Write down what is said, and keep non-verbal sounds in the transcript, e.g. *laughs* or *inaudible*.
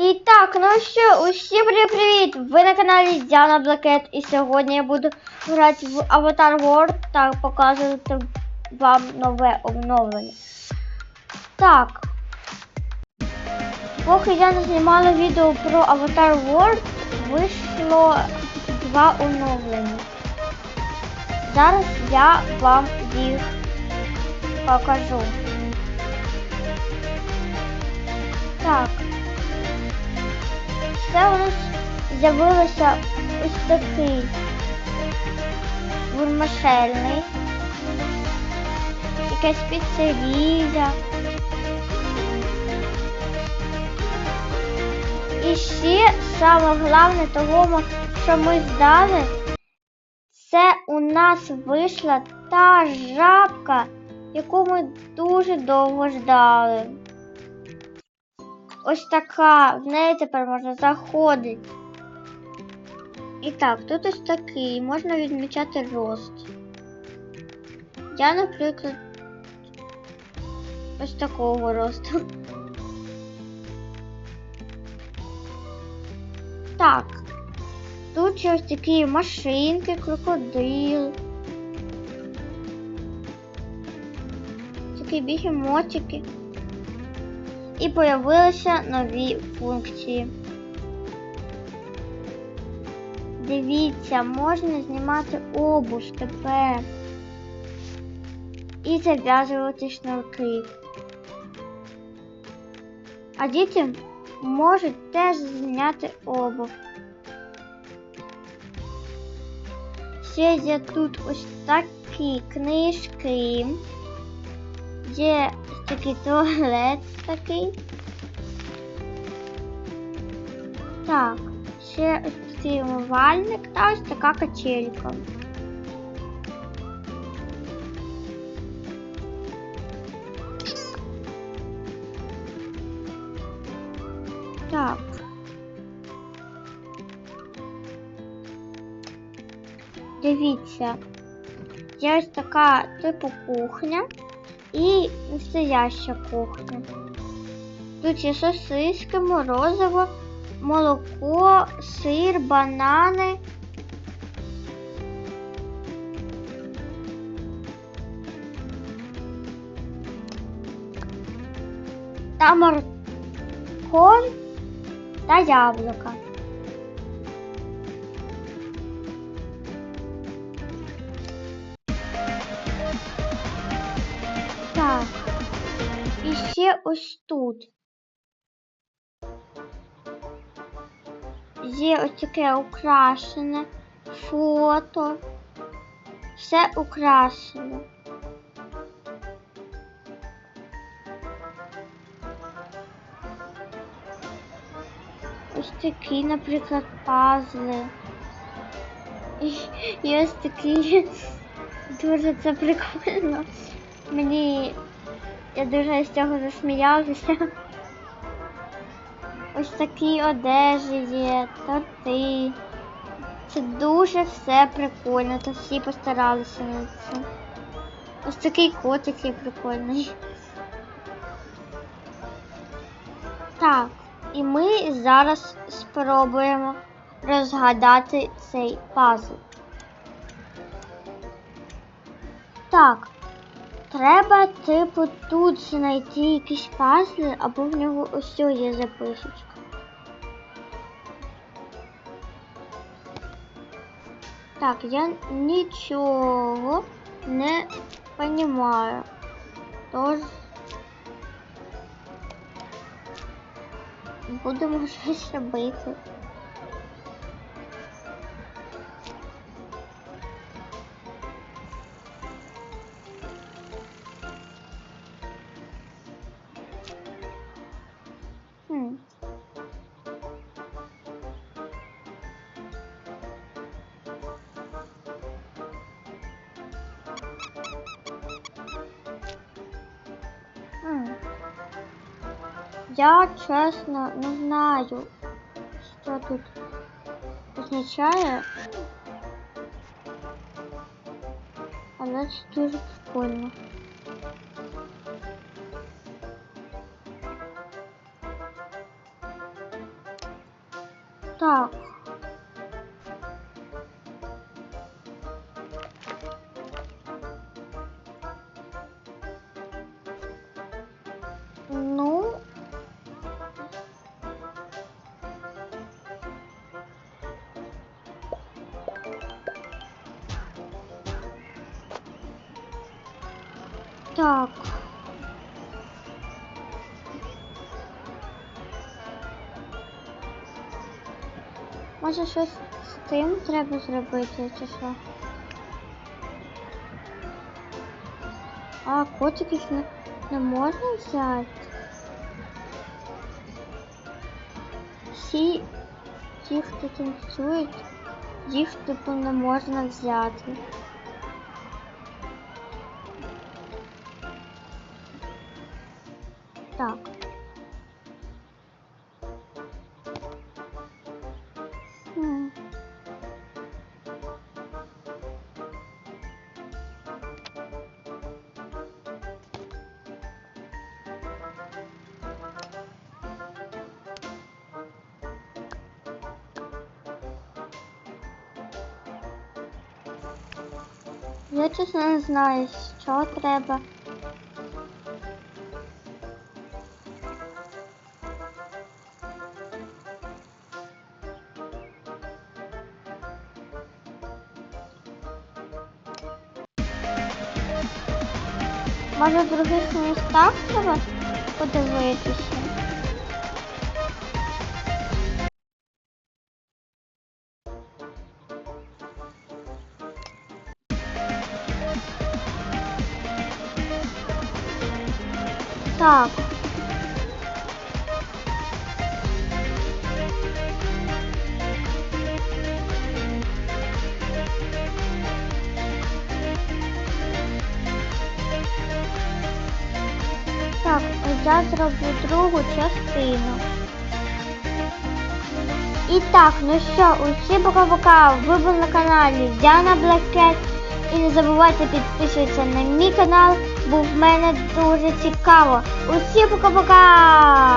І так, ну що, усім привіт! Ви на каналі Діана Блакет і сьогодні я буду грати в Avatar World та показувати вам нове обновлення. Так. Поки я не знімала відео про Avatar World, вийшло два оновлення. Зараз я вам їх покажу. Так. Це у нас з'явилося ось такий бурмашельний, якась піцерія. І ще саме головне того, що ми здали, це у нас вийшла та жабка, яку ми дуже довго ждали. Ось така, в неї тепер можна заходити. І так, тут ось такий, можна відмічати рост. Я, наприклад, ось такого росту. Так, тут ще ось такі машинки, крокодил. Такі бігемотики. І появилися нові функції. Дивіться, можна знімати обув тепер і зав'язувати шнурки. А діти можуть теж зняти обув. Ще є тут ось такі книжки. Є такий туалет такий. Так, ще ось такий умивальник та ось така качелька. Так. Дивіться, є ось така типу кухня і настояща кухня. Тут є сосиски, морозиво, молоко, сир, банани. Та морковь та яблука. Ось тут. Є ось таке украшене фото. Все украшено. Ось такі, наприклад, пазли. І, ось такі. *laughs* Дуже це прикольно. Мені я дуже з цього засміялася. Ось такі одежі є, торти. Це дуже все прикольно, та всі постаралися на це. Ось такий котик є прикольний. Так, і ми зараз спробуємо розгадати цей пазл. Так, треба, типу, тут знайти якісь пазли, або в нього ось є записочка. Так, я нічого не розумію. Тож будемо *laughs* щось робити. Я чесно не знаю, що тут означає. Але це дуже прикольно. Так. Так. Може щось з тим треба зробити, чи що? А, котиків не, не можна взяти. Всі ті, хто танцюють, їх типу не можна взяти. tak. Ja ću sam znaš što treba. Може в других містах треба подивитися? Так. Я зроблю другу частину. І так, ну що, усі пока-пока. Ви були на каналі Діана Блекет. І не забувайте підписуватися на мій канал, бо в мене дуже цікаво. Усі пока-пока!